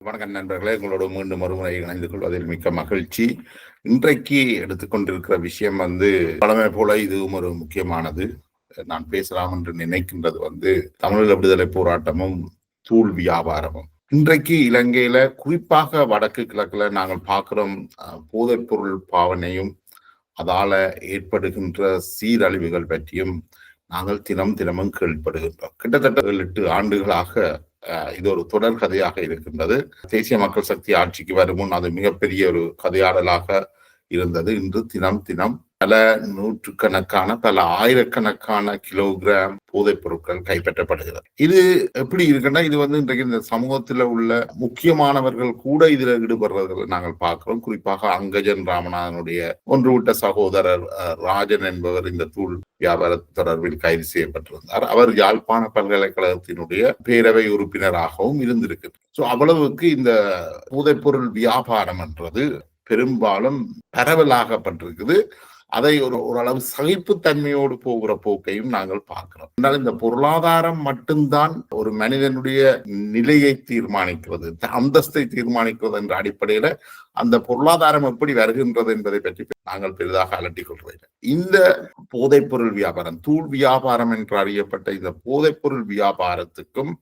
வணக்கம் நண்பர்களே. உங்களோட மீண்டும் மறுமுறை இணைந்து கொள்வதில் மிக்க மகிழ்ச்சி. இன்றைக்கு எடுத்துக்கொண்டிருக்கிற விஷயம் வந்து பழமை போல இதுவும் ஒரு முக்கியமானது. நான் பேசலாம் என்று நினைக்கின்றது வந்து தமிழீழ விடுதலை போராட்டமும் தூள் வியாபாரமும். இன்றைக்கு இலங்கையில குறிப்பாக வடக்கு கிழக்குல நாங்கள் பார்க்கிறோம் அஹ், போதைப்பொருள் பாவனையும் அதால ஏற்படுகின்ற சீரழிவுகள் பற்றியும் நாங்கள் தினம் தினமும் கேள்விப்படுகின்றோம். கிட்டத்தட்ட எட்டு ஆண்டுகளாக இது ஒரு தொடர் கதையாக இருக்கின்றது. தேசிய மக்கள் சக்தி ஆட்சிக்கு வரும் முன் அது மிகப்பெரிய ஒரு கதையாடலாக இருந்தது. இன்று தினம் தினம் பல நூற்றுக்கணக்கான பல ஆயிரக்கணக்கான கிலோகிராம் போதைப் பொருட்கள் கைப்பற்றப்படுகிறது. இது எப்படி இருக்குன்னா இது வந்து இன்றைக்கு இந்த சமூகத்தில் உள்ள முக்கியமானவர்கள் கூட இதுல ஈடுபடுறதை நாங்கள் பார்க்கிறோம். குறிப்பாக அங்கஜன் ராமநாதனுடைய ஒன்று விட்ட சகோதரர் அஹ், ராஜன் என்பவர் இந்த தூள் வியாபார தொடர்பில் கைது செய்யப்பட்டிருந்தார். அவர் யாழ்ப்பாண பல்கலைக்கழகத்தினுடைய பேரவை உறுப்பினராகவும் இருந்திருக்கு சோ அவ்வளவுக்கு இந்த போதைப்பொருள் வியாபாரம் என்றது பெரும்பாலும் பரவலாகப்பட்டிருக்குது. அதை ஒரு ஓரளவு சகிப்புத்தன்மையோடு போகிற போக்கையும் நாங்கள் பார்க்கிறோம். ஆனால் இந்த பொருளாதாரம் மட்டும்தான் ஒரு மனிதனுடைய நிலையை தீர்மானிக்கிறது அந்தஸ்தை தீர்மானிக்கிறது என்ற அடிப்படையில அந்த பொருளாதாரம் எப்படி வருகின்றது என்பதை பற்றி நாங்கள் பெரிதாக அலட்டிக் கொள்வதில்லை. இந்த போதைப்பொருள் வியாபாரம் தூள் வியாபாரம் என்று அறியப்பட்ட இந்த போதைப்பொருள் வியாபாரத்துக்கும்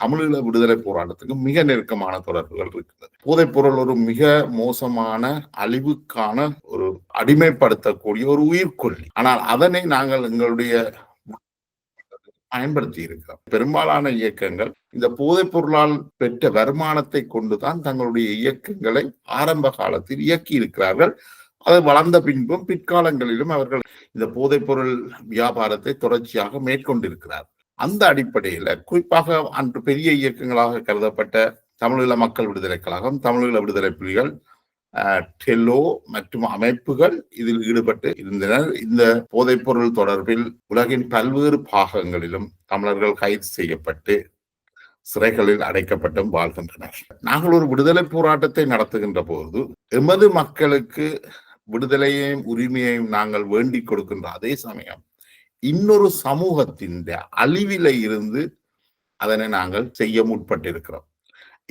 தமிழீழ விடுதலை போராட்டத்துக்கு மிக நெருக்கமான தொடர்புகள் இருக்கிறது போதைப்பொருள் ஒரு மிக மோசமான அழிவுக்கான ஒரு அடிமைப்படுத்தக்கூடிய ஒரு உயிர்கொல்லி ஆனால் அதனை நாங்கள் எங்களுடைய பயன்படுத்தி இருக்கிறோம். பெரும்பாலான இயக்கங்கள் இந்த போதைப் பொருளால் பெற்ற வருமானத்தை கொண்டுதான் தங்களுடைய இயக்கங்களை ஆரம்ப காலத்தில் இயக்கி இருக்கிறார்கள். அது வளர்ந்த பின்பும் பிற்காலங்களிலும் அவர்கள் இந்த போதைப் பொருள் வியாபாரத்தை தொடர்ச்சியாக மேற்கொண்டிருக்கிறார் அந்த அடிப்படையில குறிப்பாக அன்று பெரிய இயக்கங்களாக கருதப்பட்ட தமிழீழ மக்கள் விடுதலை கழகம் தமிழீழ விடுதலை புலிகள் டெல்லோ மற்றும் அமைப்புகள் இதில் ஈடுபட்டு இருந்தனர். இந்த போதைப்பொருள் தொடர்பில் உலகின் பல்வேறு பாகங்களிலும் தமிழர்கள் கைது செய்யப்பட்டு சிறைகளில் அடைக்கப்பட்டும் வாழ்கின்றனர். நாங்கள் ஒரு விடுதலை போராட்டத்தை நடத்துகின்ற போது எமது மக்களுக்கு விடுதலையையும் உரிமையையும் நாங்கள் வேண்டிக் கொடுக்கின்ற அதே சமயம் இன்னொரு சமூகத்தின் அழிவில இருந்து அதனை நாங்கள் செய்ய முற்பட்டிருக்கிறோம்.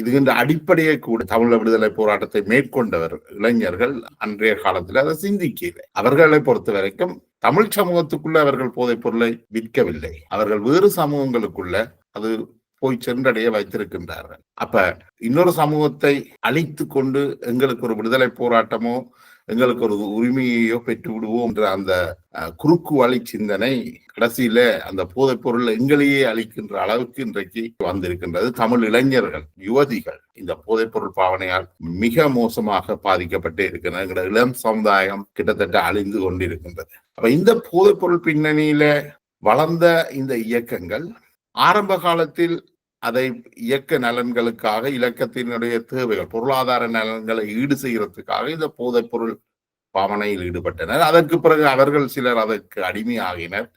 இதுகின்ற அடிப்படையை கூட தமிழ விடுதலை போராட்டத்தை மேற்கொண்டவர் இளைஞர்கள் அன்றைய காலத்தில் அதை சிந்திக்கல அவர்களை பொறுத்த வரைக்கும் தமிழ் சமூகத்துக்குள்ள அவர்கள் போதைப் பொருளை விற்கவில்லை. அவர்கள் வேறு சமூகங்களுக்குள்ள அது போய் சென்றடைய வைத்திருக்கின்றார்கள். அப்ப இன்னொரு சமூகத்தை அழித்து கொண்டு எங்களுக்கு ஒரு விடுதலை போராட்டமோ எங்களுக்கு ஒரு உரிமையையோ பெற்று விடுவோம் என்ற அந்த குறுக்கு வழி சிந்தனை கடைசியில அந்த போதைப் பொருள் எங்களையே அழிக்கின்ற அளவுக்கு இன்றைக்கு வந்திருக்கின்றது. தமிழ் இளைஞர்கள் யுவதிகள் இந்த போதைப் பொருள் பாவனையால் மிக மோசமாக பாதிக்கப்பட்டே இருக்கின்றன இளம் சமுதாயம் கிட்டத்தட்ட அழிந்து கொண்டிருக்கின்றது. அப்ப இந்த போதைப் பொருள் பின்னணியில வளர்ந்த இந்த இயக்கங்கள் ஆரம்ப காலத்தில் அதை இயக்க நலன்களுக்காக இலக்கத்தினுடைய தேவைகள் பொருளாதார நலன்களை ஈடு செய்யறதுக்காக இந்த போதைப் பொருள் பாவனையில் ஈடுபட்டனர். அதற்கு பிறகு அவர்கள் சிலர் அதற்கு அடிமையாகினர்.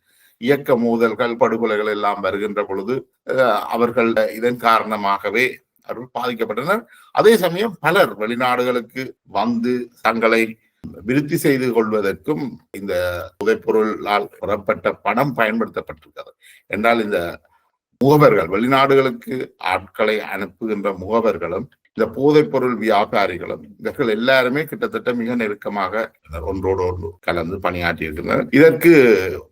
இயக்க மோதல்கள் படுகொலைகள் எல்லாம் வருகின்ற பொழுது அவர்கள் இதன் காரணமாகவே அவர்கள் பாதிக்கப்பட்டனர். அதே சமயம் பலர் வெளிநாடுகளுக்கு வந்து தங்களை விருத்தி செய்து கொள்வதற்கும் இந்த புதைப்பொருளால் பெறப்பட்ட பணம் பயன்படுத்தப்பட்டிருக்கிறது. என்றால் இந்த முகவர்கள் வெளிநாடுகளுக்கு ஆட்களை அனுப்புகின்ற முகவர்களும் இந்த போதைப்பொருள் வியாபாரிகளும் இவர்கள் எல்லாருமே கிட்டத்தட்ட மிக நெருக்கமாக ஒன்றோடு ஒன்று கலந்து பணியாற்றி இருக்கின்றனர் இதற்கு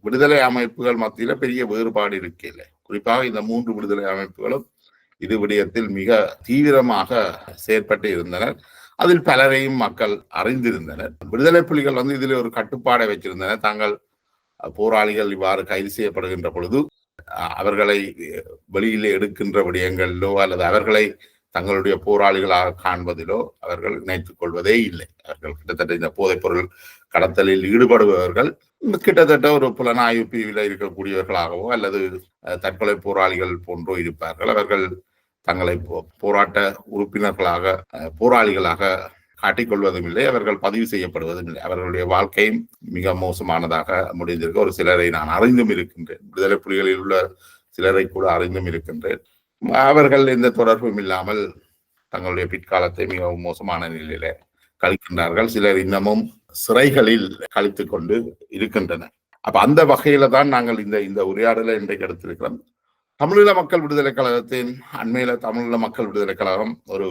விடுதலை அமைப்புகள் மத்தியில பெரிய வேறுபாடு இருக்கையில்லை குறிப்பாக இந்த மூன்று விடுதலை அமைப்புகளும் இது விடயத்தில் மிக தீவிரமாக செயற்பட்டு இருந்தனர். அதில் பலரையும் மக்கள் அறிந்திருந்தனர். விடுதலை புலிகள் வந்து இதில் ஒரு கட்டுப்பாடை வச்சிருந்தனர். தாங்கள் போராளிகள் இவ்வாறு கைது செய்யப்படுகின்ற பொழுது அவர்களை வெளியிலே எடுக்கின்ற விடயங்களிலோ அல்லது அவர்களை தங்களுடைய போராளிகளாக காண்பதிலோ அவர்கள் நினைத்துக் கொள்வதே இல்லை. அவர்கள் கிட்டத்தட்ட இந்த போதைப்பொருள் கடத்தலில் ஈடுபடுபவர்கள் கிட்டத்தட்ட ஒரு புலனாய்வு பிரிவில் இருக்கக்கூடியவர்களாகவோ அல்லது தற்கொலை போராளிகள் போன்றோ இருப்பார்கள். அவர்கள் தங்களை போ- போராட்ட உறுப்பினர்களாக போராளிகளாக காட்டிக்கொள்வதும் இல்லை அவர்கள் பதிவு செய்யப்படுவதும் இல்லை அவர்களுடைய வாழ்க்கையும் மிக மோசமானதாக முடிந்திருக்கு. ஒரு சிலரை நான் அறிந்தும் இருக்கின்றேன். விடுதலை புலிகளில் உள்ள சிலரை கூட அறிந்தும் இருக்கின்றேன். அவர்கள் எந்த தொடர்பும் இல்லாமல் தங்களுடைய பிற்காலத்தை மிகவும் மோசமான நிலையில கழிக்கின்றார்கள். சிலர் இன்னமும் சிறைகளில் கழித்து கொண்டு இருக்கின்றனர். அப்ப அந்த வகையில தான் நாங்கள் இந்த இந்த உரையாடலை இன்றைக்கு எடுத்திருக்கிறோம். தமிழீழ மக்கள் விடுதலை கழகத்தின் அண்மையில தமிழீழ மக்கள் விடுதலை கழகம் ஒரு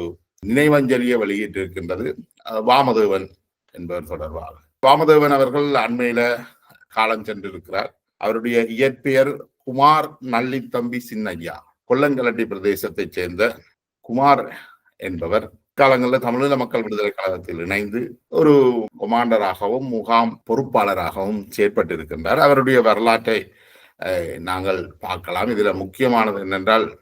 நினைவஞ்சலியை வெளியிட்டிருக்கின்றது வாமதேவன் என்பவர் தொடர்பாக. வாமதேவன் அவர்கள் அண்மையில காலம் சென்றிருக்கிறார். அவருடைய இயற்பெயர் குமார் நல்லித்தம்பி சின்னையா கொல்லங்கலட்டி பிரதேசத்தைச் சேர்ந்த குமார் என்பவர். காலங்களில் தமிழீழ மக்கள் விடுதலை கழகத்தில் இணைந்து ஒரு கொமாண்டராகவும் முகாம் பொறுப்பாளராகவும் செயற்பட்டிருக்கின்றார். அவருடைய வரலாற்றை நாங்கள் பார்க்கலாம். இதுல முக்கியமானது என்னென்றால்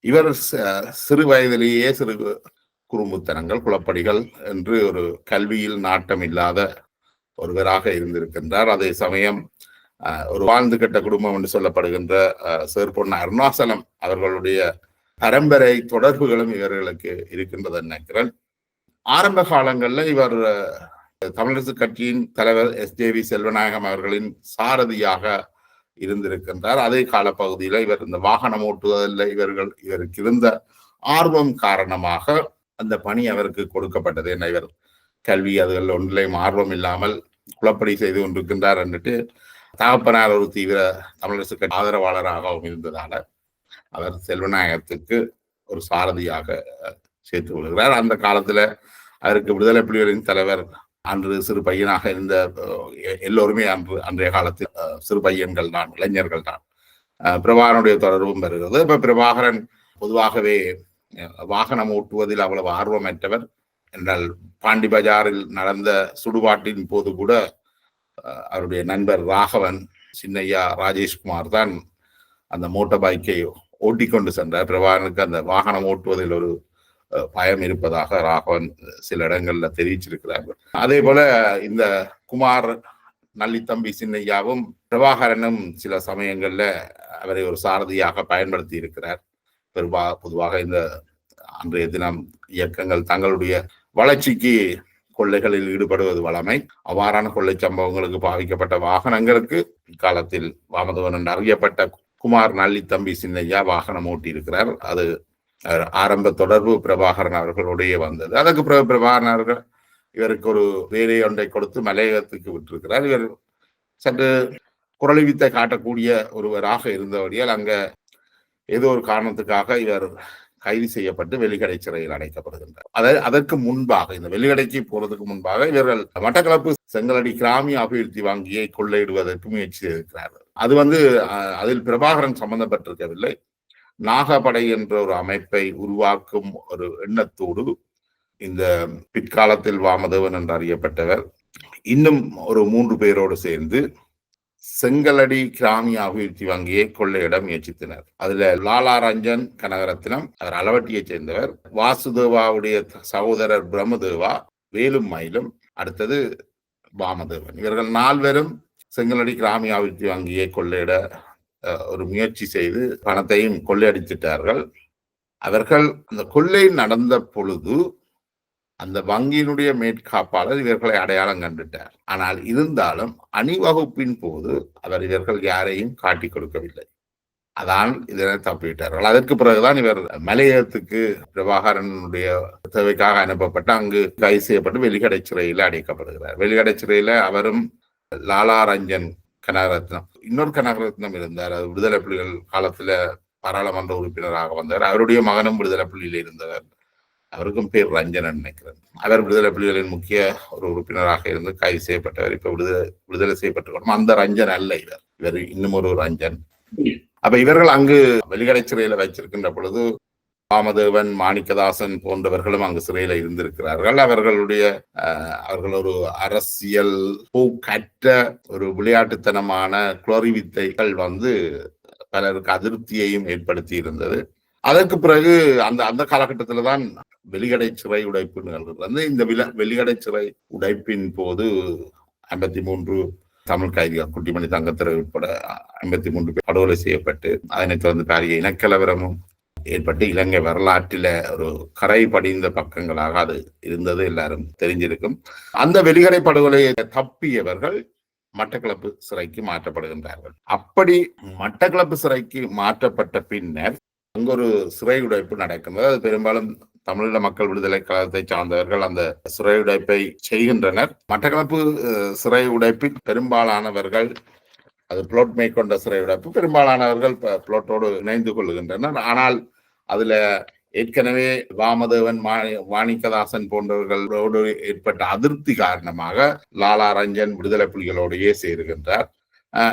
இவர் ச- சிறு வயதிலேயே சிறு குறும்புத்தனங்கள் குளப்படிகள் என்று ஒரு கல்வியில் நாட்டம் இல்லாத ஒருவராக இருந்திருக்கின்றார். அதே சமயம் ஒரு வாழ்ந்து கெட்ட குடும்பம் என்று சொல்லப்படுகின்ற சேர்பொன்ன அருணாசலம் அவர்களுடைய பரம்பரை தொடர்புகளும் இவர்களுக்கு இருக்கின்றது நினைக்கிறேன். ஆரம்ப காலங்களில் இவர் தமிழரசு கட்சியின் தலைவர் எஸ். ஜே. வி. செல்வநாயகம் அவர்களின் சாரதியாக இருந்திருக்கின்றார். அதே காலப்பகுதியில் இவர் இந்த வாகனம் ஓட்டுவதில் இவர்கள் இவருக்கு இருந்த ஆர்வம் காரணமாக அந்த பணி அவருக்கு கொடுக்கப்பட்டது. என்ன இவர் கல்வி அதுகள் ஒன்றிலையும் ஆர்வம் இல்லாமல் குளப்படி செய்து கொண்டிருக்கின்றார் என்றுட்டு தகப்பனார் ஒரு தீவிர தமிழரசு ஆதரவாளராகவும் இருந்ததால அவர் செல்வநாயகத்துக்கு ஒரு சாரதியாக சேர்த்து கொள்கிறார். அந்த காலத்துல அவருக்கு விடுதலை புலிகளின் தலைவர் அன்று சிறு பையனாக இருந்த எ- எல்லோருமே அன்று அன்றைய காலத்தில் சிறு பையன்கள் தான் இளைஞர்கள் தான். பிரபாகரனுடைய தொடர்பும் வருகிறது. இப்ப பிரபாகரன் பொதுவாகவே வாகனம் ஓட்டுவதில் அவ்வளவு ஆர்வமற்றவர். என்றால் பாண்டி பஜாரில் நடந்த சுடுபாட்டின் போது கூட அவருடைய நண்பர் ராகவன் சின்னையா ராஜேஷ்குமார் தான் அந்த மோட்டார் பைக்கை ஓட்டிக்கொண்டு சென்றார். பிரபாகரனுக்கு அந்த வாகனம் ஓட்டுவதில் ஒரு பயம் இருப்பதாக ராகவன் சில இடங்கள்ல தெரிவிச்சிருக்கிறார் அதே போல இந்த குமார் நல்லித்தம்பி சின்னையாவும் பிரபாகரனும் சில சமயங்கள்ல அவரை ஒரு சாரதியாக பயன்படுத்தி இருக்கிறார். பெருவா பொதுவாக இந்த அன்றைய தினம் இயக்கங்கள் தங்களுடைய வளர்ச்சிக்கு கொள்ளைகளில் ஈடுபடுவது வழமை அவ்வாறான கொள்ளை சம்பவங்களுக்கு பாவிக்கப்பட்ட வாகனங்களுக்கு இக்காலத்தில் வாமதவன் என்று அறியப்பட்ட குமார் நல்லித்தம்பி சின்னையா வாகனம் ஓட்டியிருக்கிறார். அது ஆரம்ப தொடர்பு பிரபாகரன் அவர்களுடைய வந்தது. அதற்கு பிறகு பிரபாகரன் அவர்கள் இவருக்கு ஒரு வேலை ஒன்றை கொடுத்து மலையகத்துக்கு விட்டிருக்கிறார். இவர் சற்று குரலி வித்தை காட்டக்கூடிய ஒருவராக இருந்தபடியால் அங்க ஏதோ ஒரு காரணத்துக்காக இவர் கைது செய்யப்பட்டு வெளிக்கடை சிறையில் அடைக்கப்படுகின்றார். அதாவது அதற்கு முன்பாக இந்த வெளிக்கடைக்கு போறதுக்கு முன்பாக இவர்கள் மட்டக்களப்பு செங்கலடி கிராமிய அபிவிருத்தி வங்கியை கொள்ளையிடுவதற்கு முயற்சி செய்திருக்கிறார்கள். அது வந்து அஹ், அதில் பிரபாகரன் சம்பந்தப்பட்டிருக்கவில்லை. நாகப்படை என்ற ஒரு அமைப்பை உருவாக்கும் ஒரு எண்ணத்தோடு இந்த பிற்காலத்தில் வாமதேவன் என்று அறியப்பட்டவர் இன்னும் ஒரு மூன்று பேரோடு சேர்ந்து செங்கலடி கிராமிய அபிவிருத்தி வங்கியை கொள்ளையிட முயற்சித்தனர். அதுல லாலா ரஞ்சன் கனகரத்னம் அவர் அளவட்டியைச் சேர்ந்தவர் வாசுதேவாவுடைய சகோதரர் பிரம்மதேவா வேலும் மயிலும் அடுத்தது வாமதேவன் இவர்கள் நால்வரும் செங்கலடி கிராமிய அபிவிருத்தி வங்கியை கொள்ளையிட அஹ், ஒரு முயற்சி செய்து பணத்தையும் கொள்ளையடித்துட்டார்கள். அவர்கள் அந்த கொள்ளை நடந்த பொழுது அந்த வங்கியினுடைய மேற்காப்பாளர் இவர்களை அடையாளம் கண்டுட்டார். ஆனால் இருந்தாலும் அணிவகுப்பின் போது அவர் இவர்கள் யாரையும் காட்டிக் கொடுக்கவில்லை. அதான் இதனை தப்பிவிட்டார்கள். அதற்கு பிறகுதான் இவர் மலையகத்துக்கு பிரபாகரனுடைய தேவைக்காக அனுப்பப்பட்டு அங்கு கைது செய்யப்பட்டு வெளிக்கடை சிறையில் அடைக்கப்படுகிறார். வெளிக்கடை சிறையில அவரும் லாலா ரஞ்சன் கனகரத்னம் இன்னொரு கனகரத்னம் இருந்தார். அது விடுதலை புலிகள் காலத்துல பாராளுமன்ற உறுப்பினராக வந்தார். அவருடைய மகனும் விடுதலை புலியில் இருந்தவர். அவருக்கும் பேர் ரஞ்சன் நினைக்கிறேன். அவர் விடுதலை புலிகளின் முக்கிய ஒரு உறுப்பினராக இருந்து கைது செய்யப்பட்டவர் இப்ப விடுதலை விடுதலை செய்யப்பட்டிருக்கணும். அந்த ரஞ்சன் அல்ல இவர். இவர் இன்னும் ஒரு ரஞ்சன். அப்ப இவர்கள் அங்கு வெளிக்கடை சிறையில வச்சிருக்கின்ற பொழுது வாமதேவன் மாணிக்கதாசன் போன்றவர்களும் அங்கு சிறையில இருந்திருக்கிறார்கள். அவர்களுடைய அஹ், அவர்கள் ஒரு அரசியல் போக்கற்ற ஒரு விளையாட்டுத்தனமான குளோரி வித்தைகள் வந்து பலருக்கு அதிருப்தியையும் ஏற்படுத்தி இருந்தது. அதற்கு பிறகு அந்த அந்த காலகட்டத்துல தான் வெளிக்கடை சிறை உடைப்பு நிகழ்கிறது இந்த வில வெளிக்கடை சிறை உடைப்பின் போது ஐம்பத்தி மூன்று தமிழ் கைதிகள் குட்டிமணி தங்கத்திரை உட்பட ஐம்பத்தி மூன்று பேர் படுகொலை செய்யப்பட்டு அதனைத் தொடர்ந்து பாரிய இனக்கலவரமும் ஏற்பட்டு இலங்கை வரலாற்றில ஒரு கரை படிந்த பக்கங்களாக அது இருந்தது எல்லாரும் தெரிஞ்சிருக்கும். அந்த வெளிக்கடை படுகொலையை தப்பியவர்கள் மட்டக்களப்பு சிறைக்கு மாற்றப்படுகின்றார்கள். அப்படி மட்டக்களப்பு சிறைக்கு மாற்றப்பட்ட பின்னர் அங்கு ஒரு சிறை உடைப்பு நடக்கின்றது அது பெரும்பாலும் தமிழீழ மக்கள் விடுதலை கழகத்தை சார்ந்தவர்கள் அந்த சிறை உடைப்பை செய்கின்றனர். மட்டக்களப்பு சிறை உடைப்பில் பெரும்பாலானவர்கள் அது புளோட் மேற்கொண்ட சிறை உடைப்பு பெரும்பாலானவர்கள் புளோட்டோடு இணைந்து கொள்கின்றனர். ஆனால் அதுல ஏற்கனவே வாமதேவன் மாணி வாணிக்கதாசன் போன்றவர்களோடு ஏற்பட்ட அதிருப்தி காரணமாக லாலா ரஞ்சன் விடுதலை புலிகளோடையே சேருகின்றார்.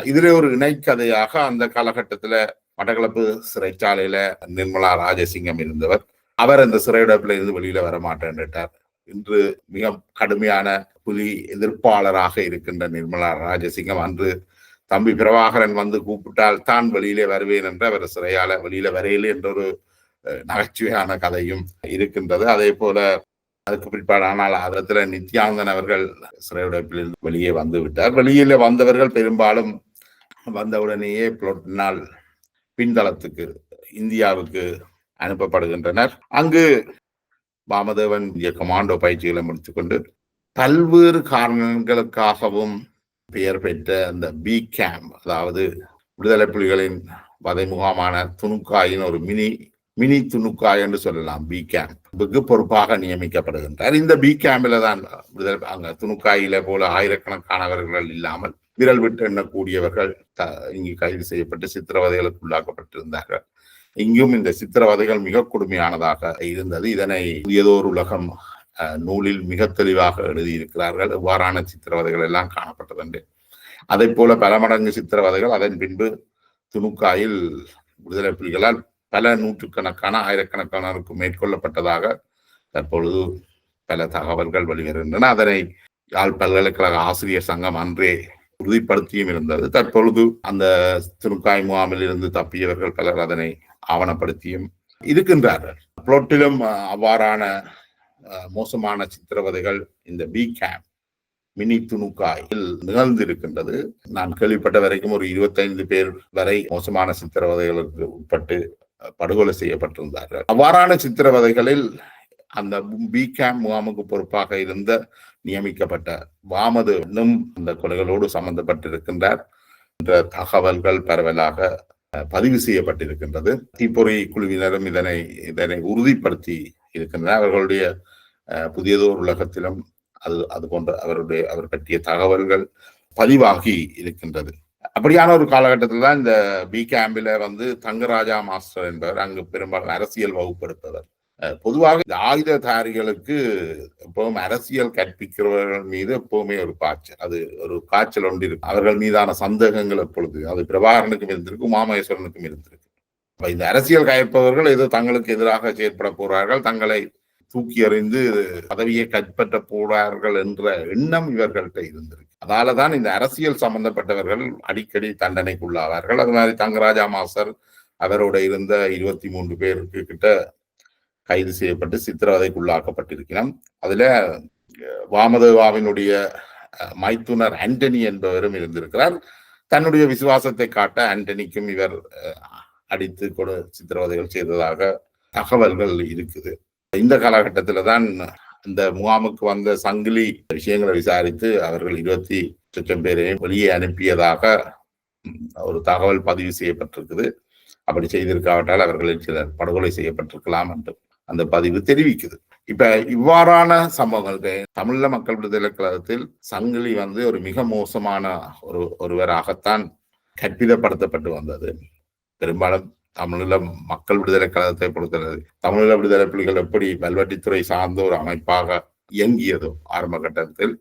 இதிலே ஒரு இணைக்கதையாக அந்த காலகட்டத்துல மட்டக்களப்பு சிறைச்சாலையில நிர்மலா ராஜசிங்கம் இருந்தவர். அவர் அந்த சிறையுடப்புல இருந்து வெளியில வர மாட்டேன்ட்டார் இன்று மிக கடுமையான புலி எதிர்ப்பாளராக இருக்கின்ற நிர்மலா ராஜசிங்கம் அன்று தம்பி பிரபாகரன் வந்து கூப்பிட்டால் தான் வெளியிலே வருவேன் என்று அவர் சிறையால வெளியில வரையிலே என்ற ஒரு நகைச்சுவையான கதையும் இருக்கின்றது. அதே போல அதுக்கு பிற்பாடு ஆனால் அதில் நித்யானந்தன் அவர்கள் சிறையுடைப்பிலிருந்து வெளியே வந்து விட்டார். வெளியில வந்தவர்கள் பெரும்பாலும் வந்தவுடனேயே புலட்டினால் பின்தளத்துக்கு இந்தியாவுக்கு அனுப்பப்படுகின்றனர். அங்கு வாமதேவன் இந்திய கமாண்டோ பயிற்சிகளை முடித்துக்கொண்டு பல்வேறு காரணங்களுக்காகவும் பெயர் பெற்ற அந்த பி கேம்ப் அதாவது விடுதலை புலிகளின் வதை முகாமான துணுக்காயின் ஒரு மினி மினி துணுக்காய் என்று சொல்லலாம் பி கேம்புக்கு பொறுப்பாக நியமிக்கப்படுகின்றார். இந்த பி கேம்பில் தான் விடுதலை அங்க துணுக்காயில போல ஆயிரக்கணக்கானவர்கள் இல்லாமல் விரல் விட்டு எண்ணக்கூடியவர்கள் இங்கு கைது செய்யப்பட்டு சித்திரவதைகளுக்கு உள்ளாக்கப்பட்டிருந்தார்கள் இங்கும் இந்த சித்திரவதைகள் மிக கொடுமையானதாக இருந்தது. இதனை புதியதோர் உலகம் அஹ், நூலில் மிக தெளிவாக எழுதியிருக்கிறார்கள். இவ்வாறான சித்திரவதைகள் எல்லாம் காணப்பட்டதுண்டு அதை போல பல மடங்கு சித்திரவதைகள் அதன் பின்பு துணுக்காயில் விடுதலை புலிகளால் பல நூற்றுக்கணக்கான ஆயிரக்கணக்கானோருக்கு மேற்கொள்ளப்பட்டதாக தற்பொழுது பல தகவல்கள் வெளிவருகின்றன. அதனை யாழ் பல்கலைக்கழக ஆசிரியர் சங்கம் அன்றே உறுதிப்படுத்தியும் இருந்தது. தற்பொழுது அந்த துணுக்காய் முகாமில் இருந்து தப்பியவர்கள் பலர் அதனை ஆவணப்படுத்தியும் இருக்கின்றார்கள். புளோட்டிலும் அவ்வாறான மோசமான சித்திரவதைகள் இந்த பி கேம்ப் மினி துணுக்காயில் நிகழ்ந்திருக்கின்றது. நான் கேள்விப்பட்ட வரைக்கும் ஒரு இருபத்தைந்து பேர் வரை மோசமான சித்திரவதைகளுக்கு உட்பட்டு படுகொலை செய்யப்பட்டிருந்தார்கள். அவ்வாறான சித்திரவதைகளில் அந்த பி கேம்ப் முகாமுக்கு பொறுப்பாக இருந்த நியமிக்கப்பட்ட வாமது இன்னும் அந்த கொலைகளோடு சம்பந்தப்பட்டிருக்கின்றார். என்ற தகவல்கள் பரவலாக பதிவு செய்யப்பட்டிருக்கின்றது. தீப்பொறி குழுவினரும் இதனை இதனை உறுதிப்படுத்தி இருக்கின்றனர். அவர்களுடைய அஹ், புதியதோர் உலகத்திலும் அது அது போன்ற அவருடைய அவர் பற்றிய தகவல்கள் பதிவாகி இருக்கின்றது. அப்படியான ஒரு காலகட்டத்தில் தான் இந்த பி கேம்பில் வந்து தங்கராஜா மாஸ்டர் என்பவர் அங்கு பெரும்பாலும் அரசியல் வகுப்பெடுப்பவர் பொதுவாக இந்த ஆயுததாரிகளுக்கு எப்பவும் அரசியல் கற்பிக்கிறவர்கள் மீது எப்பவுமே ஒரு காய்ச்சல். அது ஒரு காய்ச்சல் ஒன்று இருக்கு. அவர்கள் மீதான சந்தேகங்கள் எப்பொழுது? அது பிரபாகரனுக்கும் இருந்திருக்கு மாமகேஸ்வரனுக்கும் இருந்திருக்கு. அப்ப இந்த அரசியல் கயப்பவர்கள் ஏதோ தங்களுக்கு எதிராக செயற்பட போறார்கள் தங்களை தூக்கி எறிந்து பதவியை கைப்பற்ற போறார்கள் என்ற எண்ணம் இவர்கள்ட்ட இருந்திருக்கு. அதால தான் இந்த அரசியல் சம்பந்தப்பட்டவர்கள் அடிக்கடி தண்டனைக்குள்ளாவார்கள். அது மாதிரி தங்கராஜா மாஸ்டர் அவரோட இருந்த இருபத்தி மூன்று பேருக்கு கிட்ட கைது செய்யப்பட்டு சித்திரவதைக்குள்ளாக்கப்பட்டிருக்கிறோம் அதுல வாமதேவாவினுடைய மைத்துனர் ஆண்டனி என்பவரும் இருந்திருக்கிறார். தன்னுடைய விசுவாசத்தை காட்ட ஆண்டனிக்கும் இவர் அடித்து கொடு சித்திரவதைகள் செய்ததாக தகவல்கள் இருக்குது. இந்த காலகட்டத்தில் தான் இந்த முகாமுக்கு வந்த சங்கிலி விஷயங்களை விசாரித்து அவர்கள் இருபத்தி லட்சம் பேரையும் வெளியே அனுப்பியதாக ஒரு தகவல் பதிவு செய்யப்பட்டிருக்குது. அப்படி செய்திருக்காவிட்டால் அவர்களில் சிலர் படுகொலை செய்யப்பட்டிருக்கலாம் என்று. அந்த பதிவு தெரிவிக்குது. இப்ப இவ்வாறான சம்பவங்களுக்கு தமிழீழ மக்கள் விடுதலை கழகத்தில் சங்கிலி வந்து ஒரு மிக மோசமான ஒரு ஒருவராகத்தான் கற்பிதப்படுத்தப்பட்டு வந்தது. பெரும்பாலும் தமிழீழ மக்கள் விடுதலை கழகத்தை பொறுத்தது தமிழீழ விடுதலை புலிகள் எப்படி வல்வட்டித்துறை சார்ந்த ஒரு அமைப்பாக இயங்கியதோ ஆரம்ப கட்டத்தில்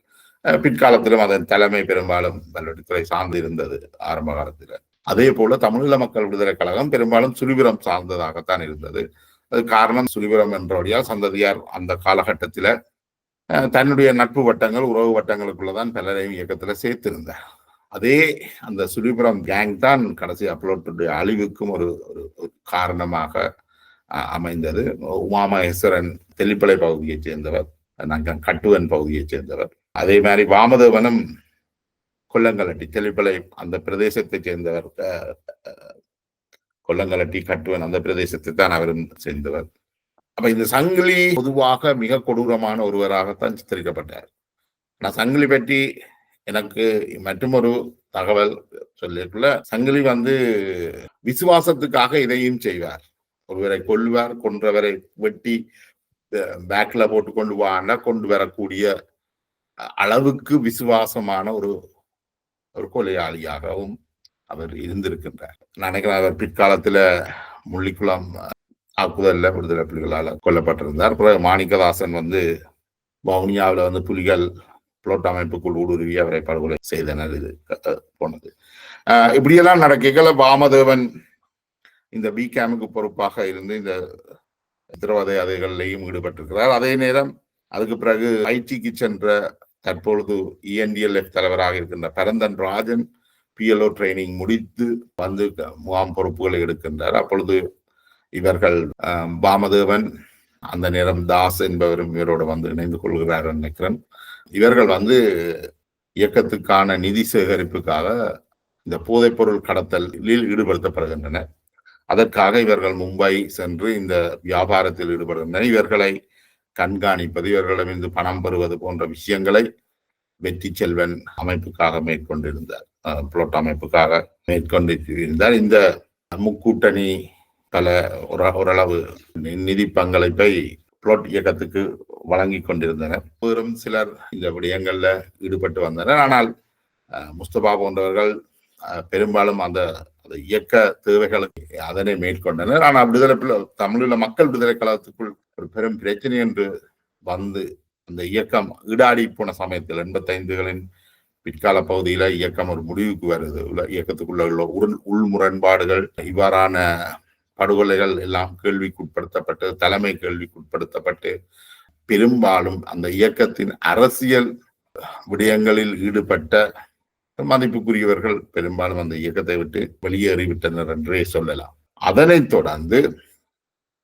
பிற்காலத்திலும் அதன் தலைமை பெரும்பாலும் வல்வட்டித்துறை சார்ந்து இருந்தது ஆரம்ப காலத்தில். அதே போல தமிழீழ மக்கள் விடுதலை கழகம் பெரும்பாலும் சுழிபுரம் சார்ந்ததாகத்தான் இருந்தது. அது காரணம் சுனிபுரம் என்றபடியால் சந்ததியார் அந்த காலகட்டத்தில் தன்னுடைய நட்பு வட்டங்கள் உறவு வட்டங்களுக்குள்ளதான் பலரையும் இயக்கத்தில் சேர்த்திருந்தார். அதே அந்த சுனிபுரம் கேங் தான் கடைசி அப்லோட்டுடைய அழிவுக்கும் ஒரு ஒரு காரணமாக அஹ், அமைந்தது. உமாமகேஸ்வரன் தெல்லிப்பளை பகுதியைச் சேர்ந்தவர் நாங்கள் கட்டுவன் பகுதியைச் சேர்ந்தவர். அதே மாதிரி வாமதேவனும் கொல்லங்கலட்டி தெளிப்பளை அந்த பிரதேசத்தைச் சேர்ந்தவர் அஹ், அஹ், கொல்லங்கலட்டி கட்டுவன் அந்த பிரதேசத்தை தான் அவரும் சேர்ந்தவர். அப்ப இந்த சங்கிலி பொதுவாக மிக கொடூரமான ஒருவராகத்தான் சித்தரிக்கப்பட்டார். நான் சங்கிலி பற்றி எனக்கு மற்றொரு தகவல் சொல்லியிருக்குள்ள சங்கிலி வந்து விசுவாசத்துக்காக இதையும் செய்வார். ஒருவரை கொல்வார் கொன்றவரை வெட்டி பேக்ல போட்டு கொண்டு வான்னா கொண்டு வரக்கூடிய அளவுக்கு விசுவாசமான ஒரு ஒரு கொலையாளியாகவும் அவர் இருந்திருக்கின்றார். நான் நினைக்கிறேன் அவர் பிற்காலத்துல முள்ளிக்குளம் தாக்குதல்ல விடுதலை புலிகளால் கொல்லப்பட்டிருந்தார். பிறகு மாணிக்கதாசன் வந்து வவுனியாவில் வந்து புலிகள் புளோட் அமைப்புக்குள் ஊடுருவி அவரை படுகொலை செய்தனர் இது போனது. இப்படியெல்லாம் நடக்கைகள வாமதேவன் இந்த பி கேமுக்கு பொறுப்பாக இருந்து இந்த சித்திரவதைகளையும் ஈடுபட்டிருக்கிறார். அதே நேரம் அதுக்கு பிறகு ஐடிக்கு சென்ற தற்பொழுது இஎன்டிஎல்எஃப் தலைவராக இருக்கின்ற பரந்தன் ராஜன் பிஎல்ஓ ட்ரைனிங் முடித்து வந்து முகாம் பொறுப்புகளை எடுக்கின்றார். அப்பொழுது இவர்கள் பாமதேவன் வாமதேவன் அந்த நேரம் தாஸ் என்பவரும் இவரோடு வந்து இணைந்து கொள்கிறார் நினைக்கிறேன். இவர்கள் வந்து இயக்கத்துக்கான நிதி சேகரிப்புக்காக இந்த போதைப்பொருள் கடத்தலில் ஈடுபடுத்தப்படுகின்றனர். அதற்காக இவர்கள் மும்பை சென்று இந்த வியாபாரத்தில் ஈடுபடுகின்றனர். இவர்களை கண்காணிப்பது இவர்களிடமிருந்து பணம் பெறுவது போன்ற விஷயங்களை வெற்றி செல்வன் அமைப்புக்காக மேற்கொண்டிருந்தார். புலோட் அமைப்புக்காக மேற்கொண்டிருந்தார் இந்த முக்கூட்டணி பல ஒரு- ஓரளவு நிதி பங்களிப்பை புலோட் இயக்கத்துக்கு வழங்கி கொண்டிருந்தனர். வெறும் சிலர் இந்த விடயங்கள்ல ஈடுபட்டு வந்தனர். ஆனால் முஸ்தபா போன்றவர்கள் பெரும்பாலும் அந்த அந்த இயக்க தேவைகளுக்கு அதனை மேற்கொண்டனர். ஆனால் விடுதலை புலி- தமிழீழ மக்கள் விடுதலை கழகத்துக்குள் ஒரு பெரும் பிரச்சனை என்று வந்து அந்த இயக்கம் ஈடாடி போன சமயத்தில் எண்பத்தைந்துகளின் பிற்கால பகுதியில இயக்கம் ஒரு முடிவுக்கு வருது. உள்ள இயக்கத்துக்குள்ள உள்ள உள் உள்முரண்பாடுகள் இவ்வாறான படுகொலைகள் எல்லாம் கேள்விக்குட்படுத்தப்பட்டு தலைமை கேள்விக்குட்படுத்தப்பட்டு பெரும்பாலும் அந்த இயக்கத்தின் அரசியல் விடயங்களில் ஈடுபட்ட மதிப்புக்குரியவர்கள் பெரும்பாலும் அந்த இயக்கத்தை விட்டு வெளியேறிவிட்டனர் என்றே சொல்லலாம். அதனைத் தொடர்ந்து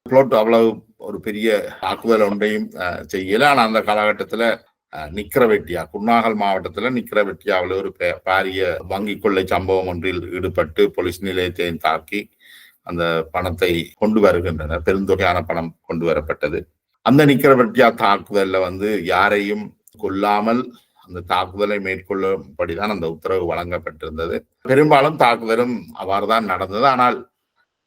புளோட் அவ்வளவு ஒரு பெரிய தாக்குதல் ஒன்றையும் செய்யல. ஆனால் அந்த காலகட்டத்தில் நிக்கரவெட்டியா குன்னாகல் மாவட்டத்துல நிக்கரவெட்டியாவில் ஒரு பாரிய வங்கி கொள்ளை சம்பவம் ஒன்றில் ஈடுபட்டு போலீஸ் நிலையத்தையும் தாக்கி அந்த பணத்தை கொண்டு வருகின்றனர். பெருந்தொகையான பணம் கொண்டு வரப்பட்டது. அந்த நிக்கரவெட்டியா தாக்குதல்ல வந்து யாரையும் கொல்லாமல் அந்த தாக்குதலை மேற்கொள்ளும்படிதான் அந்த உத்தரவு வழங்கப்பட்டிருந்தது. பெரும்பாலும் தாக்குதலும் அவ்வாறுதான் நடந்தது. ஆனால்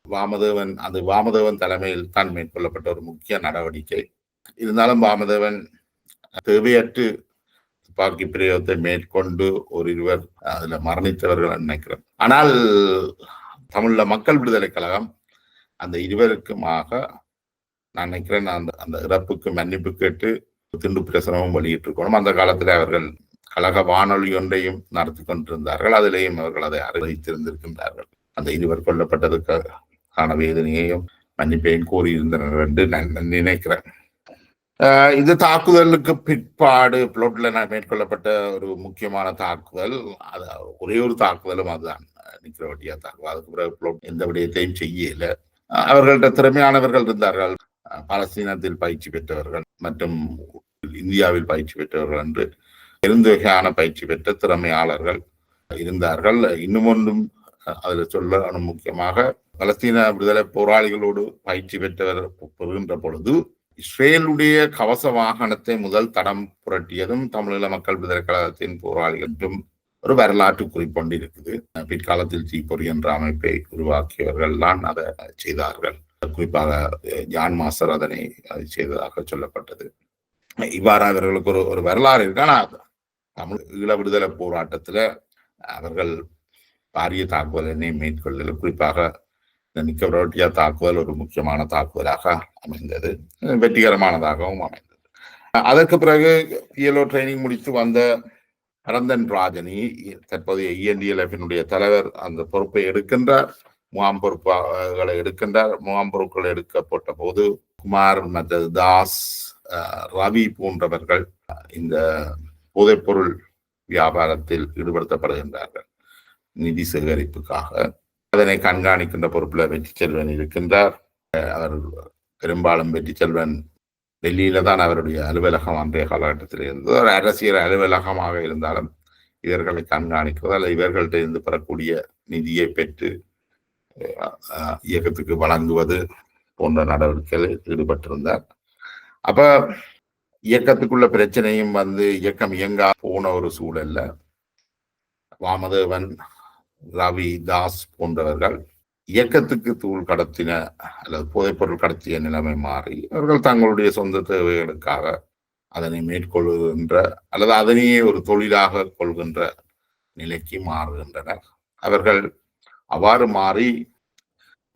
வாமதேவன் அது வாமதேவன் தலைமையில் தான் மேற்கொள்ளப்பட்ட ஒரு முக்கிய நடவடிக்கை. இருந்தாலும் வாமதேவன் தேவையற்று துப்பாக்கி பிரயோகத்தை மேற்கொண்டு ஒரு இருவர் அதுல மரணித்தவர்கள் நினைக்கிறேன். ஆனால் தமிழ்ல மக்கள் விடுதலை கழகம் அந்த இருவருக்குமாக நான் நினைக்கிறேன் அந்த அந்த இறப்புக்கு மன்னிப்பு கேட்டு திண்டு பிரசனமும் வெளியிட்டிருக்கணும். அந்த காலத்தில் அவர்கள் கழக வானொலி ஒன்றையும் நடத்தி கொண்டிருந்தார்கள். அதிலேயும் அவர்கள் அதை அறிவித்திருந்திருக்கின்றார்கள். அந்த இருவர் கொல்லப்பட்டதுக்கான வேதனையையும் மன்னிப்பையும் கூறியிருந்தனர் என்று நான் நினைக்கிறேன். இந்த இது தாக்குதலுக்கு பிற்பாடு பிளோட்டில் மேற்கொள்ளப்பட்ட ஒரு முக்கியமான தாக்குதல். அது ஒரே ஒரு தாக்குதலும் அதுதான். நிக்கிறவட்டியா தாக்குதல். அதுக்கு பிறகு பிளோட் எந்த விடயத்தையும் செய்யல. அவர்கள்ட்ட திறமையானவர்கள் இருந்தார்கள். பாலஸ்தீனத்தில் பயிற்சி பெற்றவர்கள் மற்றும் இந்தியாவில் பயிற்சி பெற்றவர்கள் என்று பெருந்தொகையான பயிற்சி பெற்ற திறமையாளர்கள் இருந்தார்கள். இன்னும் ஒன்றும் அதுல சொல்ல முக்கியமாக பலஸ்தீன விடுதலை போராளிகளோடு பயிற்சி பெற்றவர் பெறுகின்ற பொழுது இஸ்ரேலுடைய கவச வாகனத்தை முதல் தடம் புரட்டியதும் தமிழீழ மக்கள் விடுதலை கழகத்தின் போராளிகள் என்றும் ஒரு வரலாற்று குறிப்பொண்டு இருக்குது பிற்காலத்தில் தீப்பொறி என்ற அமைப்பை உருவாக்கியவர்கள் தான் அதை செய்தார்கள். குறிப்பாக ஜான் மாஸ்டர் அதனை அதை செய்ததாக சொல்லப்பட்டது. இவ்வாறு அவர்களுக்கு ஒரு ஒரு வரலாறு இருக்கு. தமிழ் ஈழ விடுதலை போராட்டத்துல அவர்கள் பாரிய தாக்குதலினை மேற்கொள்ள குறிப்பாக இந்த விரட்டியா தாக்குதல் ஒரு முக்கியமான தாக்குதலாக அமைந்தது. வெற்றிகரமானதாகவும் அமைந்தது. அதற்கு பிறகு பிஎல்ஓ ட்ரைனிங் முடித்து வந்த பரந்தன் ராஜனி தற்போதைய இஎன்டிஎல்எஃபினுடைய தலைவர் அந்த பொறுப்பை எடுக்கின்றார். முகாம் பொறுப்புகளை எடுக்கின்றார். முகாம் பொறுப்புகள் எடுக்கப்பட்ட போது குமார் மற்ற தாஸ் ரவி போன்றவர்கள் இந்த போதைப்பொருள் வியாபாரத்தில் ஈடுபடுத்தப்படுகின்றார்கள். நிதி சேகரிப்புக்காக. அதனை கண்காணிக்கின்ற பொறுப்புல வெற்றி செல்வன் இருக்கின்றார். அவர் பெரும்பாலும் வெற்றி செல்வன் டெல்லியில தான் அவருடைய அலுவலகம் அன்றைய காலகட்டத்தில் இருந்தது. ஒரு அரசியல் அலுவலகமாக இருந்தாலும் இவர்களை கண்காணிக்கிறது அல்லது இவர்கள்ட்ட இருந்து பெறக்கூடிய நிதியை பெற்று இயக்கத்துக்கு வழங்குவது போன்ற நடவடிக்கைகளில் ஈடுபட்டிருந்தார். அப்ப இயக்கத்துக்குள்ள பிரச்சனையும் வந்து இயக்கம் இயங்கா போன ஒரு சூழல்ல வாமதேவன் ரவி தாஸ் போன்றவர்கள் இயக்கத்துக்கு தூள் கடத்தின அல்லது போதைப்பொருள் கடத்திய நிலைமை மாறி அவர்கள் தங்களுடைய சொந்த தேவைகளுக்காக அதனை மேற்கொள்கின்ற அல்லது அதனையே ஒரு தொழிலாக கொள்கின்ற நிலைக்கு மாறுகின்றனர். அவர்கள் அவ்வாறு மாறி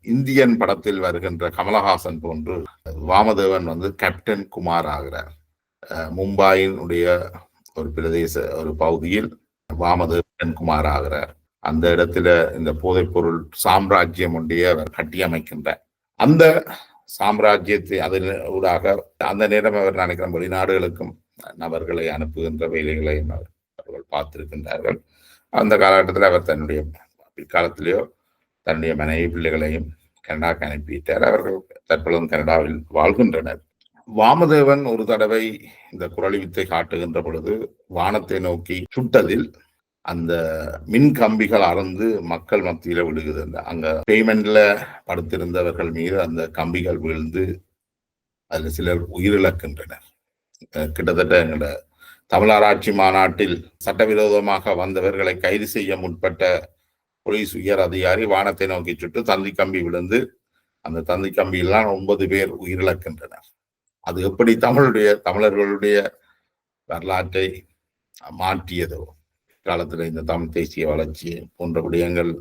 இந்தியன் படத்தில் வருகின்ற கமலஹாசன் போன்று வாமதேவன் வந்து கேப்டன் குமார் ஆகிறார். அஹ் மும்பாயினுடைய ஒரு பிரதேச ஒரு பகுதியில் வாமதேவன் குமார் ஆகிறார். அந்த இடத்துல இந்த போதைப்பொருள் சாம்ராஜ்யம் ஒன்றைய அவர் கட்டியமைக்கின்றார். அந்த சாம்ராஜ்யத்தை அதன் ஊடாக அந்த நேரம் அவர் நினைக்கிற வெளிநாடுகளுக்கும் நபர்களை அனுப்புகின்ற வேலைகளையும் அவர் அவர்கள் பார்த்திருக்கின்றார்கள். அந்த காலகட்டத்தில் அவர் தன்னுடைய பிற்காலத்திலேயோ தன்னுடைய மனைவி பிள்ளைகளையும் கனடாக்கு அனுப்பிவிட்டார். அவர்கள் தற்பொழுதும் கனடாவில் வாழ்கின்றனர். வாமதேவன் ஒரு தடவை இந்த குரலி வித்தை காட்டுகின்ற பொழுது வானத்தை நோக்கி சுட்டதில் அந்த மின் கம்பிகள் அறந்து மக்கள் மத்தியில விழுகுது. அந்த அங்க பேமெண்ட்ல படுத்திருந்தவர்கள் மீது அந்த கம்பிகள் விழுந்து அதுல சிலர் உயிரிழக்கின்றனர். கிட்டத்தட்ட எங்களோட தமிழராட்சி மாநாட்டில் சட்டவிரோதமாக வந்தவர்களை கைது செய்ய முற்பட்ட போலீஸ் உயர் அதிகாரி வானத்தை நோக்கி சுட்டு தந்தி கம்பி விழுந்து அந்த தந்தி கம்பியெல்லாம் ஒன்பது பேர் உயிரிழக்கின்றனர். அது எப்படி தமிழுடைய தமிழர்களுடைய வரலாற்றை மாற்றியதோ? காலத்தில் இந்த தமிழ் தேசிய வளர்ச்சி போன்ற விடயங்கள்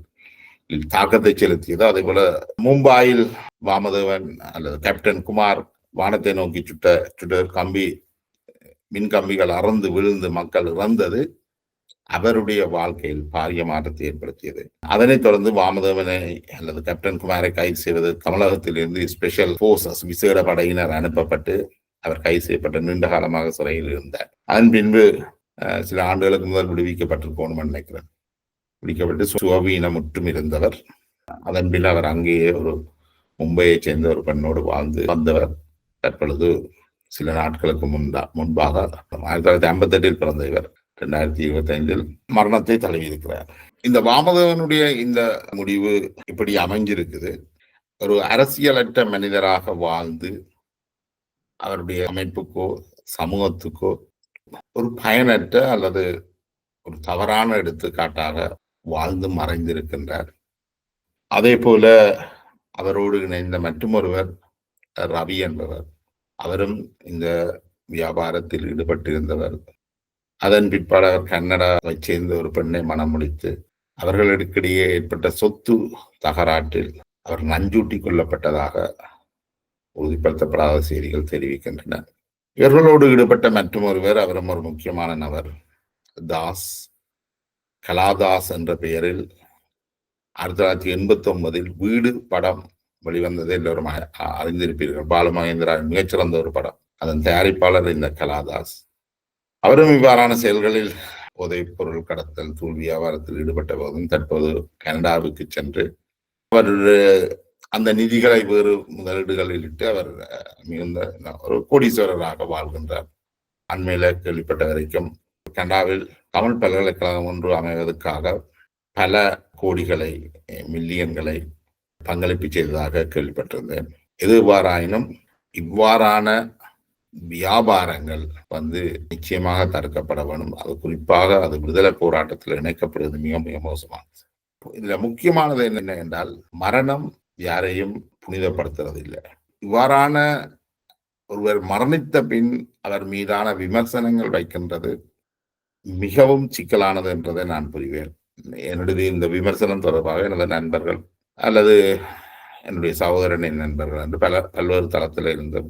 தாக்கத்தை செலுத்தியதோ? அதே போல மும்பாயில் வாமதேவன் அல்லது கேப்டன் குமார் வானத்தை நோக்கி சுட்ட சுட்ட கம்பி மின் கம்பிகள் அறந்து விழுந்து மக்கள் இறந்தது அவருடைய வாழ்க்கையில் பாரிய மாற்றத்தை ஏற்படுத்தியது. அதனைத் தொடர்ந்து வாமதேவனை அல்லது கேப்டன் குமாரை கைது செய்வது தமிழகத்திலிருந்து ஸ்பெஷல் போர்சஸ் விசேட படையினர் அனுப்பப்பட்டு அவர் கைது செய்யப்பட்டு நீண்ட காலமாக சிறையில் இருந்தார். அதன் பின்பு சில ஆண்டுகளுக்கு முதல் விடுவிக்கப்பட்டிருக்கணும் நினைக்கிறேன். விடுவிக்கப்பட்டு சுவவீனமுற்றும் இருந்தவர் அதன் பின் அவர் அங்கேயே ஒரு மும்பையைச் சேர்ந்த ஒரு பெண்ணோடு வாழ்ந்து வந்தவர். தற்பொழுது சில நாட்களுக்கு முன்பா முன்பாக ஆயிரத்தி தொள்ளாயிரத்தி ஐம்பத்தி எட்டில் பிறந்த இவர். ரெண்டாயிரத்தி இருபத்தி ஐந்தில் மரணத்தை தழுவியிருக்கிறார். இந்த வாமதேவனுடைய இந்த முடிவு இப்படி அமைஞ்சிருக்குது. ஒரு அரசியலற்ற மனிதராக வாழ்ந்து அவருடைய அமைப்புக்கோ சமூகத்துக்கோ ஒரு பயனற்ற அல்லது ஒரு தவறான எடுத்துக்காட்டாக வாழ்ந்து மறைந்திருக்கின்றார். அதே போல அவரோடு இணைந்த மற்றொருவர் ரவி என்பவர். அவரும் இந்த வியாபாரத்தில் ஈடுபட்டிருந்தவர். அதன் பிற்பாடு அவர் கன்னடாவை சேர்ந்த ஒரு பெண்ணை மனம் முடித்து அவர்களுக்கிடையே ஏற்பட்ட சொத்து தகராற்றில் அவர் நஞ்சூட்டி கொள்ளப்பட்டதாக உறுதிப்படுத்தப்படாத செய்திகள் தெரிவிக்கின்றன. இவர்களோடு ஈடுபட்ட மற்றும் ஒருவர் அவரும் ஒரு முக்கியமான நபர் தாஸ் கலாதாஸ் என்ற பெயரில் ஆயிரத்தி தொள்ளாயிரத்தி எண்பத்தி ஒன்பதில் வீடு படம் வெளிவந்ததை எல்லோரும் அறிந்திருப்பீர்கள். பாலுமகேந்திரா மிகச்சிறந்த ஒரு படம். அதன் தயாரிப்பாளர் இந்த கலாதாஸ். அவரும் இவ்வாறான செயல்களில் போதைப் பொருள் கடத்தல் தூள் வியாபாரத்தில் ஈடுபட்ட போதும் தற்போது கனடாவுக்கு சென்று அவர் அந்த நிதிகளை வேறு முதலீடுகளில் இட்டு அவர் மிகுந்த ஒரு கோடீஸ்வரராக வாழ்கின்றார். அண்மையில கேள்விப்பட்ட வரைக்கும் கனடாவில் தமிழ் பல்கலைக்கழகம் ஒன்று அமைவதற்காக பல கோடிகளை மில்லியன்களை பங்களிப்பு செய்ததாக கேள்விப்பட்டிருந்தேன். எதுவாறாயினும் இவ்வாறான வியாபாரங்கள் வந்து நிச்சயமாக தடுக்கப்பட வேணும் அது குறிப்பாக அது விடுதலை போராட்டத்தில் இணைக்கப்படுவது மிக மிக மோசமானது. இதுல முக்கியமானது என்ன என்றால் மரணம் யாரையும் புனிதப்படுத்துறது இல்லை இவ்வாறான ஒருவர் மரணித்த பின் அவர் மீதான விமர்சனங்கள் வைக்கின்றது மிகவும் சிக்கலானது என்றதை நான் புரிவேன். என்னுடைய இந்த விமர்சனம் தொடர்பாக எனது நண்பர்கள் அல்லது என்னுடைய சகோதரனின் நண்பர்கள் என்று பல பல்வேறு தளத்தில் இருந்து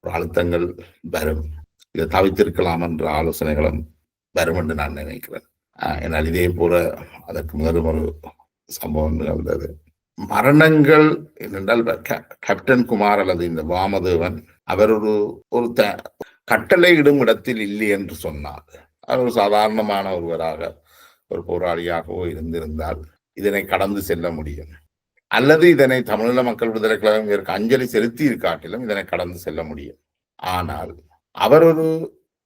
ஒரு அழுத்தங்கள் வரும். இதை தவித்திருக்கலாம் என்ற ஆலோசனைகளும் வரும் என்று நான் நினைக்கிறேன். ஆஹ் என்னால் இதே போல அதற்கு முதல் ஒரு சம்பவம் நிகழ்ந்தது. மரணங்கள் என்னென்றால் கேப்டன் குமார் அல்லது இந்த வாமதேவன் அவர் ஒரு ஒரு த கட்டளையிடும் இடத்தில் இல்லை என்று சொன்னார். அவர் ஒரு சாதாரணமான ஒருவராக ஒரு போராளியாகவோ இருந்திருந்தால் இதனை கடந்து செல்ல முடியும். அல்லது இதனை தமிழீழ மக்கள் விடுதலை கழகம் இதற்கு அஞ்சலி செலுத்தி இருக்காட்டிலும் இதனை கடந்து செல்ல முடியும். ஆனால் அவர் ஒரு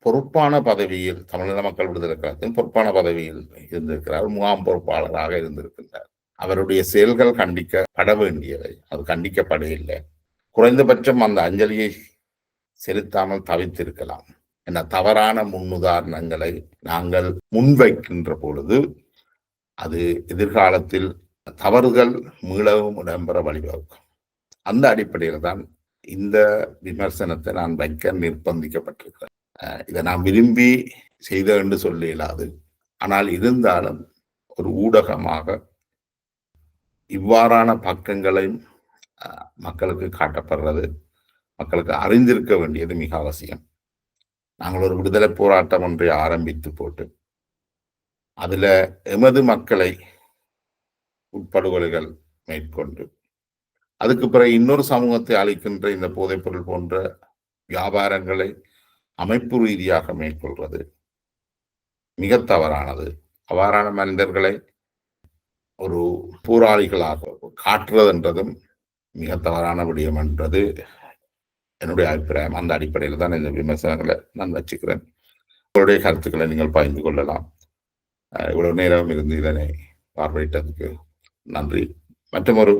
பொறுப்பான பதவியில் தமிழீழ மக்கள் விடுதலை கழகத்தின் பொறுப்பான பதவியில் இருந்திருக்கிறார். முகாம் பொறுப்பாளராக இருந்திருக்கின்றார். அவருடைய செயல்கள் கண்டிக்கப்பட வேண்டியவை. அது கண்டிக்கப்படவில்லை குறைந்தபட்சம் அந்த அஞ்சலியை செலுத்தாமல் தவிர்த்திருக்கலாம் என தவறான முன்னுதாரணங்களை நாங்கள் முன்வைக்கின்ற பொழுது அது எதிர்காலத்தில் தவறுகள் மீளவும் இடம்பெற வழிவகுக்கும். அந்த அடிப்படையில் தான் இந்த விமர்சனத்தை நான் வைக்க நிர்பந்திக்கப்பட்டிருக்கிறேன். இதை நான் விரும்பி செய்த என்று சொல்ல இயலாது. ஆனால் இருந்தாலும் ஒரு ஊடகமாக இவ்வாறான பக்கங்களையும் மக்களுக்கு காட்டப்படுறது மக்களுக்கு அறிந்திருக்க வேண்டியது மிக அவசியம். நாங்கள் ஒரு விடுதலை போராட்டம் ஒன்றை ஆரம்பித்து போட்டு அதுல எமது மக்களை உட்படுகொலைகள் மேற்கொண்டு அதுக்கு பிறகு இன்னொரு சமூகத்தை அளிக்கின்ற இந்த போதைப்பொருள் போன்ற வியாபாரங்களை அமைப்பு ரீதியாக மேற்கொள்வது மிக தவறானது. அவ்வாறான மனிதர்களை ஒரு போராளிகளாக காட்டுறதுன்றதும் மிக தவறான விடயம் என்றது என்னுடைய அபிப்பிராயம். அந்த அடிப்படையில் தான் இந்த விமர்சனங்களை நான் வச்சுக்கிறேன். உங்களுடைய கருத்துக்களை நீங்கள் பகிர்ந்து கொள்ளலாம். இவ்வளவு நேரம் இருந்து இதனை பார்வையிட்டதுக்கு நன்றி. மற்றொரு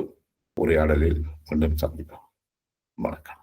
உரையாடலில் மீண்டும் சந்திப்போம். வணக்கம்.